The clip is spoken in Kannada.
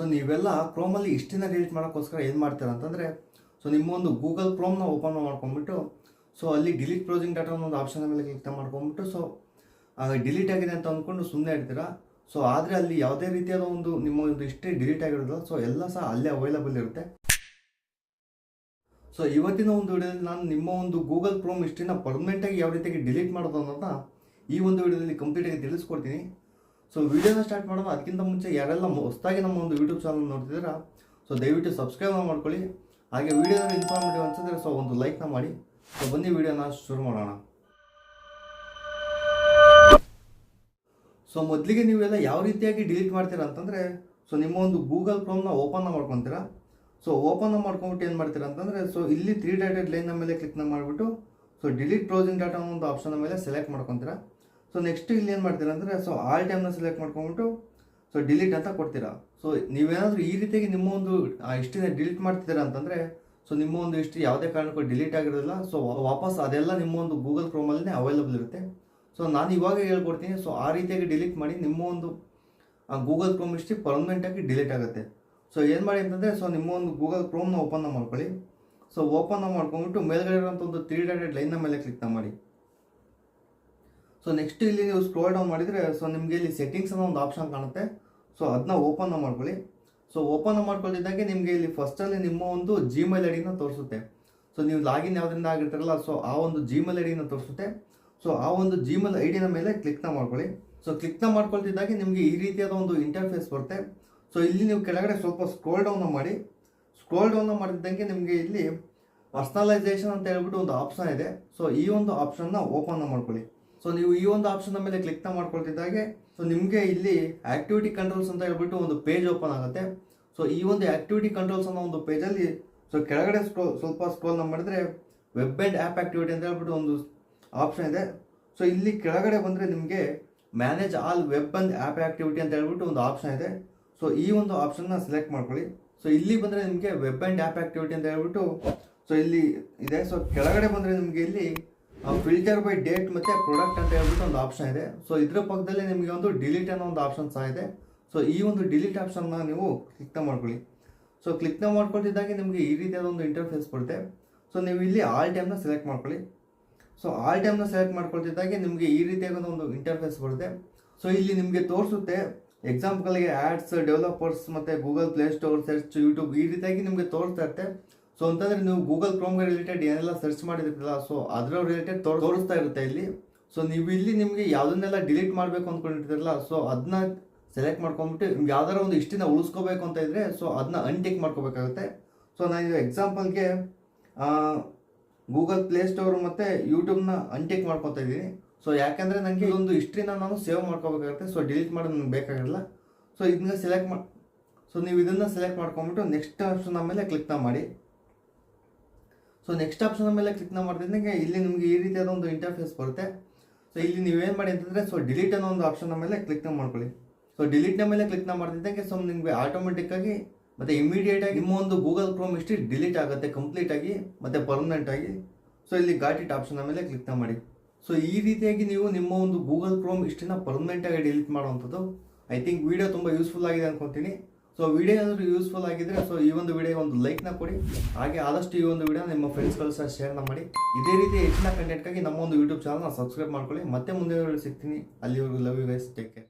ಸೊ ನೀವೆಲ್ಲ ಕ್ರೋಮಲ್ಲಿ ಇಷ್ಟಿನ ಡಿಲೀಟ್ ಮಾಡೋಕ್ಕೋಸ್ಕರ ಏನು ಮಾಡ್ತೀರ ಅಂತಂದರೆ ಸೊ ನಿಮ್ಮ ಒಂದು ಗೂಗಲ್ ಕ್ರೋಮ್ನ ಓಪನ್ ಮಾಡ್ಕೊಂಬಿಟ್ಟು ಸೊ ಅಲ್ಲಿ ಡಿಲೀಟ್ ಕ್ಲೋಸಿಂಗ್ ಡಾಟಾ ಅನ್ನೋ ಒಂದು ಆಪ್ಷನ್ ಮೇಲೆ ಕ್ಲಿಕ್ ಮಾಡ್ಕೊಂಬಿಟ್ಟು ಸೊ ಡಿಲೀಟ್ ಆಗಿದೆ ಅಂತ ಅಂದ್ಕೊಂಡು ಸುಮ್ಮನೆ ಇರ್ತೀರಾ? ಸೊ ಆದರೆ ಅಲ್ಲಿ ಯಾವುದೇ ರೀತಿಯಾದ ಒಂದು ನಿಮ್ಮ ಒಂದು ಇಷ್ಟೇ ಡಿಲೀಟ್ ಆಗಿರೋದಿಲ್ಲ ಸೊ ಎಲ್ಲ ಸಹ ಅಲ್ಲೇ ಅವೈಲಬಲ್ ಇರುತ್ತೆ. ಸೊ ಇವತ್ತಿನ ಒಂದು ವಿಡಿಯೋದಲ್ಲಿ ನಾನು ನಿಮ್ಮ ಒಂದು ಗೂಗಲ್ ಕ್ರೋಮ್ ಹಿಸ್ಟ್ರಿನ ಪರ್ಮನೆಂಟಾಗಿ ಯಾವ ರೀತಿಯಾಗಿ ಡಿಲೀಟ್ ಮಾಡೋದು ಅನ್ನೋದನ್ನ ಈ ಒಂದು ವಿಡಿಯೋದಲ್ಲಿ ಕಂಪ್ಲೀಟಾಗಿ ತಿಳಿಸ್ಕೊಡ್ತೀನಿ. ಸೊ ವಿಡಿಯೋನ ಸ್ಟಾರ್ಟ್ ಮಾಡೋಣ. ಅದಕ್ಕಿಂತ ಮುಂಚೆ ಯಾರೆಲ್ಲ ಹೊಸದಾಗಿ ನಮ್ಮ ಒಂದು ಯೂಟ್ಯೂಬ್ ಚಾನಲ್ ನೋಡ್ತಿದ್ದೀರಾ ಸೊ ದಯವಿಟ್ಟು ಸಬ್ಸ್ಕ್ರೈಬ್ ಮಾಡ್ಕೊಳ್ಳಿ. ಹಾಗೆ ವಿಡಿಯೋನ ಇನ್ಫಾರ್ಮೇಟಿವ್ ಅನ್ಸಿದ್ರೆ ಸೊ ಒಂದು ಲೈಕ್ನ ಮಾಡಿ. ಸೊ ಬನ್ನಿ ವಿಡಿಯೋನ ಶುರು ಮಾಡೋಣ. ಸೊ ಮೊದಲಿಗೆ ನೀವೆಲ್ಲ ಯಾವ ರೀತಿಯಾಗಿ ಡಿಲೀಟ್ ಮಾಡ್ತೀರಾ ಅಂತಂದರೆ ಸೊ ನಿಮ್ಮ ಒಂದು ಗೂಗಲ್ ಕ್ರೋಮ್ನ ಓಪನ್ನ ಮಾಡ್ಕೊತೀರಾ. ಸೊ ಓಪನ್ ಮಾಡ್ಕೊಂಬಿಟ್ಟು ಏನು ಮಾಡ್ತೀರಾ ಅಂತಂದರೆ ಸೊ ಇಲ್ಲಿ ತ್ರೀ ಡಾಟೆಡ್ ಲೈನ್ನ ಮೇಲೆ ಕ್ಲಿಕ್ನ ಮಾಡಿಬಿಟ್ಟು ಸೊ ಡಿಲೀಟ್ ಬ್ರೌಸಿಂಗ್ ಡಾಟಾ ಒಂದು ಆಪ್ಷನ್ ಮೇಲೆ ಸೆಲೆಕ್ಟ್ ಮಾಡ್ಕೊತೀರಾ. ಸೊ ನೆಕ್ಸ್ಟ್ ಇಲ್ಲಿ ಏನು ಮಾಡ್ತೀರಾ ಅಂದರೆ ಸೊ ಆಲ್ ಟೈಮ್ನ ಸೆಲೆಕ್ಟ್ ಮಾಡ್ಕೊಂಬಿಟ್ಟು ಸೊ ಡಿಲೀಟ್ ಅಂತ ಕೊಡ್ತೀರಾ. ಸೊ ನೀವೇನಾದರೂ ಈ ರೀತಿಯಾಗಿ ನಿಮ್ಮ ಒಂದು ಹಿಸ್ಟ್ರಿನ ಡಿಲೀಟ್ ಮಾಡ್ತಿದ್ದೀರಾ ಅಂತಂದರೆ ಸೊ ನಿಮ್ಮ ಒಂದು ಹಿಸ್ಟ್ರಿ ಯಾವುದೇ ಕಾರಣಕ್ಕೂ ಡಿಲೀಟ್ ಆಗಿರೋದಿಲ್ಲ. ಸೊ ವಾಪಸ್ ಅದೆಲ್ಲ ನಿಮ್ಮ ಒಂದು ಗೂಗಲ್ ಕ್ರೋಮಲ್ಲೇ ಅವೈಲಬಲ್ ಇರುತ್ತೆ. ಸೊ ನಾನು ಇವಾಗ ಹೇಳ್ಕೊಡ್ತೀನಿ ಸೊ ಆ ರೀತಿಯಾಗಿ ಡಿಲೀಟ್ ಮಾಡಿ ನಿಮ್ಮ ಒಂದು ಗೂಗಲ್ ಕ್ರೋಮ್ ಹಿಸ್ಟ್ರಿ ಪರ್ಮನೆಂಟಾಗಿ ಡಿಲೀಟ್ ಆಗುತ್ತೆ. ಸೊ ಏನು ಮಾಡಿ ಅಂತಂದರೆ ಸೊ ನಿಮ್ಮ ಒಂದು ಗೂಗಲ್ ಕ್ರೋಮ್ನ ಓಪನ್ ಮಾಡ್ಕೊಳ್ಳಿ. ಸೊ ಓಪನ್ನ ಮಾಡ್ಕೊಂಬಿಟ್ಟು ಮೇಲ್ಗಡೆ ಇರೋಂಥ ಒಂದು ತ್ರೀ ಡಾಟೆಡ್ ಲೈನ್ನ ಮೇಲೆ ಕ್ಲಿಕ್ನ ಮಾಡಿ. ಸೊ ನೆಕ್ಸ್ಟ್ ಇಲ್ಲಿ ನೀವು ಸ್ಕ್ರೋಲ್ ಡೌನ್ ಮಾಡಿದರೆ ಸೊ ನಿಮಗೆ ಇಲ್ಲಿ ಸೆಟ್ಟಿಂಗ್ಸ್ ಅನ್ನೋ ಒಂದು ಆಪ್ಷನ್ ಕಾಣುತ್ತೆ. ಸೊ ಅದನ್ನ ಓಪನ್ ಮಾಡ್ಕೊಳ್ಳಿ. ಸೊ ಓಪನ್ ಮಾಡ್ಕೊಳ್ತಿದ್ದಾಗೆ ನಿಮಗೆ ಇಲ್ಲಿ ಫಸ್ಟಲ್ಲಿ ನಿಮ್ಮ ಒಂದು ಜಿಮೇಲ್ ಐ ಡಿನ ತೋರಿಸುತ್ತೆ. ಸೊ ನೀವು ಲಾಗಿನ್ ಯಾವುದರಿಂದ ಆಗಿರ್ತಾರಲ್ಲ ಸೊ ಆ ಒಂದು ಜಿಮೇಲ್ ಐ ಡಿನ ತೋರಿಸುತ್ತೆ. ಸೊ ಆ ಒಂದು ಜಿಮೇಲ್ ಐ ಡಿನ ಮೇಲೆ ಕ್ಲಿಕ್ನ ಮಾಡ್ಕೊಳ್ಳಿ. ಸೊ ಕ್ಲಿಕ್ನ ಮಾಡ್ಕೊಳ್ತಿದ್ದಾಗೆ ನಿಮಗೆ ಈ ರೀತಿಯಾದ ಒಂದು ಇಂಟರ್ಫೇಸ್ ಬರುತ್ತೆ. ಸೊ ಇಲ್ಲಿ ನೀವು ಕೆಳಗಡೆ ಸ್ವಲ್ಪ ಸ್ಕ್ರೋಲ್ ಡೌನ್ ಮಾಡಿ. ಸ್ಕ್ರೋಲ್ ಡೌನ್ ಮಾಡಿದ್ದಂಗೆ ನಿಮಗೆ ಇಲ್ಲಿ ಪರ್ಸನಲೈಸೇಷನ್ ಅಂತ ಹೇಳ್ಬಿಟ್ಟು ಒಂದು ಆಪ್ಷನ್ ಇದೆ. ಸೊ ಈ ಒಂದು ಆಪ್ಷನ್ನ ಓಪನ್ ಮಾಡ್ಕೊಳ್ಳಿ. ಸೊ ನೀವು ಈ ಒಂದು ಆಪ್ಷನ್ ಮೇಲೆ ಕ್ಲಿಕ್ನ ಮಾಡ್ಕೊಳ್ತಿದ್ದಾಗೆ ಸೊ ನಿಮಗೆ ಇಲ್ಲಿ ಆಕ್ಟಿವಿಟಿ ಕಂಟ್ರೋಲ್ಸ್ ಅಂತ ಹೇಳ್ಬಿಟ್ಟು ಒಂದು ಪೇಜ್ ಓಪನ್ ಆಗುತ್ತೆ. ಸೊ ಈ ಒಂದು ಆಕ್ಟಿವಿಟಿ ಕಂಟ್ರೋಲ್ಸ್ ಅನ್ನೋ ಒಂದು ಪೇಜಲ್ಲಿ ಸೊ ಕೆಳಗಡೆ ಸ್ಕ್ರೋ ಸ್ವಲ್ಪ ಸ್ಕ್ರೋಲ್ನ ಮಾಡಿದ್ರೆ ವೆಬ್ ಆ್ಯಂಡ್ ಆ್ಯಪ್ ಆಕ್ಟಿವಿಟಿ ಅಂತ ಹೇಳ್ಬಿಟ್ಟು ಒಂದು ಆಪ್ಷನ್ ಇದೆ. ಸೊ ಇಲ್ಲಿ ಕೆಳಗಡೆ ಬಂದರೆ ನಿಮಗೆ manage all web and app activity ಅಂತ ಹೇಳ್ಬಿಟ್ಟು ಒಂದು ಆಪ್ಷನ್ ಇದೆ. ಸೊ ಈ ಒಂದು ಆಪ್ಷನ್ನ ಸೆಲೆಕ್ಟ್ ಮಾಡ್ಕೊಳ್ಳಿ. ಸೊ ಇಲ್ಲಿ ಬಂದರೆ ನಿಮಗೆ ವೆಬ್ ಆ್ಯಂಡ್ ಆ್ಯಪ್ ಆಕ್ಟಿವಿಟಿ ಅಂತ ಹೇಳ್ಬಿಟ್ಟು ಸೊ ಇಲ್ಲಿ ಇದೆ. ಸೊ ಕೆಳಗಡೆ ಬಂದರೆ ನಿಮಗೆ ಇಲ್ಲಿ ಫಿಲ್ಟರ್ ಬೈ ಡೇಟ್ ಮತ್ತು ಪ್ರಾಡಕ್ಟ್ ಅಂತ ಹೇಳ್ಬಿಟ್ಟು ಒಂದು ಆಪ್ಷನ್ ಇದೆ. ಸೊ ಇದರ ಪಕ್ಕದಲ್ಲಿ ನಿಮಗೆ ಒಂದು ಡಿಲೀಟ್ ಅನ್ನೋ ಒಂದು ಆಪ್ಷನ್ ಸಹ ಇದೆ. ಸೊ ಈ ಒಂದು ಡಿಲೀಟ್ ಆಪ್ಷನ್ನ ನೀವು ಕ್ಲಿಕ್ನ ಮಾಡ್ಕೊಳ್ಳಿ. ಸೊ ಕ್ಲಿಕ್ನ ಮಾಡ್ಕೊಳ್ತಿದ್ದಾಗೆ ನಿಮಗೆ ಈ ರೀತಿಯಾದ ಒಂದು ಇಂಟರ್ಫೇಸ್ ಬರುತ್ತೆ. ಸೊ ನೀವು ಇಲ್ಲಿ ಆಲ್ ಟೈಮ್ನ ಸೆಲೆಕ್ಟ್ ಮಾಡ್ಕೊಳ್ಳಿ. ಸೊ ಆಲ್ ಟೈಮ್ನ ಸೆಲೆಕ್ಟ್ ಮಾಡ್ಕೊಳ್ತಿದ್ದಾಗೆ ನಿಮಗೆ ಈ ರೀತಿಯಾದ ಒಂದು ಇಂಟರ್ಫೇಸ್ ಬರುತ್ತೆ. ಸೊ ಇಲ್ಲಿ ನಿಮಗೆ ತೋರಿಸುತ್ತೆ ಎಕ್ಸಾಂಪಲ್ಗೆ ಆ್ಯಡ್ಸ್ ಡೆವಲಪರ್ಸ್ ಮತ್ತು Google Play Store search YouTube ಈ ರೀತಿಯಾಗಿ ನಿಮಗೆ ತೋರಿಸ್ತಾ ಇರುತ್ತೆ. ಸೊ ಅಂತಂದರೆ ನೀವು ಗೂಗಲ್ ಕ್ರೋಮ್ಗೆ ರಿಲೇಟೆಡ್ ಏನೆಲ್ಲ ಸರ್ಚ್ ಮಾಡಿರ್ತೀರಲ್ಲ ಸೊ ಅದರ ರಿಲೇಟೆಡ್ ತೋರಿಸ್ತಾ ಇರುತ್ತೆ ಇಲ್ಲಿ. ಸೊ ನೀವು ಇಲ್ಲಿ ನಿಮಗೆ ಯಾವುದನ್ನೆಲ್ಲ ಡಿಲೀಟ್ ಮಾಡಬೇಕು ಅಂದ್ಕೊಂಡಿರ್ತೀರಲ್ಲ ಸೊ ಅದನ್ನ ಸೆಲೆಕ್ಟ್ ಮಾಡ್ಕೊಂಬಿಟ್ಟು ನಿಮ್ಗೆ ಯಾವ್ದಾರ ಒಂದು ಇಷ್ಟಿನ ಉಳಿಸ್ಕೋಬೇಕು ಅಂತ ಇದ್ರೆ ಸೊ ಅದನ್ನ ಅನ್ಟಿಕ್ ಮಾಡ್ಕೋಬೇಕಾಗುತ್ತೆ. ಸೊ ನಾನು ಎಕ್ಸಾಂಪಲ್ಗೆ ಗೂಗಲ್ ಪ್ಲೇ ಸ್ಟೋರ್ ಮತ್ತು ಯೂಟ್ಯೂಬ್ನ ಅನ್ಟಿಕ್ ಮಾಡ್ಕೊತಾ ಇದ್ದೀನಿ. ಸೊ ಯಾಕೆಂದರೆ ನನಗೆ ಒಂದು ಹಿಸ್ಟ್ರಿನ ನಾನು ಸೇವ್ ಮಾಡ್ಕೋಬೇಕಾಗುತ್ತೆ ಸೊ ಡಿಲೀಟ್ ಮಾಡೋದು ನನಗೆ ಬೇಕಾಗಿರಲ್ಲ. ಸೊ ಇದನ್ನ ಸೆಲೆಕ್ಟ್ ಮಾಡಿ ಸೊ ನೀವು ಇದನ್ನು ಸೆಲೆಕ್ಟ್ ಮಾಡ್ಕೊಂಬಿಟ್ಟು ನೆಕ್ಸ್ಟ್ ಆಪ್ಷನ್ ಮೇಲೆ ಕ್ಲಿಕ್ನ ಮಾಡಿ. ಸೊ ನೆಕ್ಸ್ಟ್ ಆಪ್ಷನ್ ಮೇಲೆ ಕ್ಲಿಕ್ ಮಾಡಿದ್ರೆ ಇಲ್ಲಿ ನಿಮಗೆ ಈ ರೀತಿಯಾದ ಒಂದು ಇಂಟರ್ಫೇಸ್ ಬರುತ್ತೆ. ಸೊ ಇಲ್ಲಿ ನೀವೇನು ಮಾಡಿ ಅಂತಂದರೆ ಸೊ ಡಿಲೀಟ್ ಅನ್ನೋ ಒಂದು ಆಪ್ಷನ್ ಮೇಲೆ ಕ್ಲಿಕ್ನ ಮಾಡ್ಕೊಳ್ಳಿ. ಸೊ ಡಿಲೀಟ್ನ ಮೇಲೆ ಕ್ಲಿಕ್ನ ಮಾಡಿದ್ದಂಗೆ ಸೊ ನಿಮಗೆ ಆಟೋಮೆಟಿಕ್ಕಾಗಿ ಮತ್ತು ಇಮಿಡಿಯೇಟ್ ಆಗಿ ನಿಮ್ಮ ಒಂದು ಗೂಗಲ್ ಕ್ರೋಮ್ ಇಷ್ಟು ಡಿಲೀಟ್ ಆಗುತ್ತೆ ಕಂಪ್ಲೀಟ್ ಆಗಿ, ಮತ್ತು ಪರ್ಮನೆಂಟ್ ಆಗಿ. ಸೊ ಇಲ್ಲಿ ಗಾಟ್ ಇಟ್ ಆಪ್ಷನ್ ಮೇಲೆ ಕ್ಲಿಕ್ನ ಮಾಡಿ. ಸೊ ಈ ರೀತಿಯಾಗಿ ನೀವು ನಿಮ್ಮ ಒಂದು ಗೂಗಲ್ ಕ್ರೋಮ್ ಇಷ್ಟನ್ನ ಪರ್ಮನೆಂಟ್ ಆಗಿ ಡಿಲೀಟ್ ಮಾಡುವಂಥದ್ದು ಐ ಥಿಂಕ್ ವಿಡಿಯೋ ತುಂಬ ಯೂಸ್ಫುಲ್ ಆಗಿದೆ ಅನ್ಕೊಂತೀನಿ. ಸೊ ವಿಡಿಯೋ ಏನಾದರೂ ಯೂಸ್ಫುಲ್ ಆಗಿದ್ರೆ ಸೊ ಈ ಒಂದು ವಿಡಿಯೋಗೆ ಒಂದು ಲೈಕ್ನ ಕೊಡಿ. ಹಾಗೆ ಆದಷ್ಟು ಈ ಒಂದು ವಿಡಿಯೋ ನಿಮ್ಮ ಫ್ರೆಂಡ್ಸ್ಗಳು ಸಹ ಶೇರ್ನ ಮಾಡಿ. ಇದೇ ರೀತಿ ಹೆಚ್ಚಿನ ಕಂಟೆಂಟ್ಗಾಗಿ ನಮ್ಮ ಒಂದು ಯೂಟ್ಯೂಬ್ ಚಾನಲ್ನ ಸಬ್ಸ್ಕ್ರೈಬ್ ಮಾಡ್ಕೊಳ್ಳಿ. ಮತ್ತೆ ಮುಂದೆ ಸಿಗ್ತೀನಿ. ಅಲ್ಲಿವರೆಗೂ love you guys take care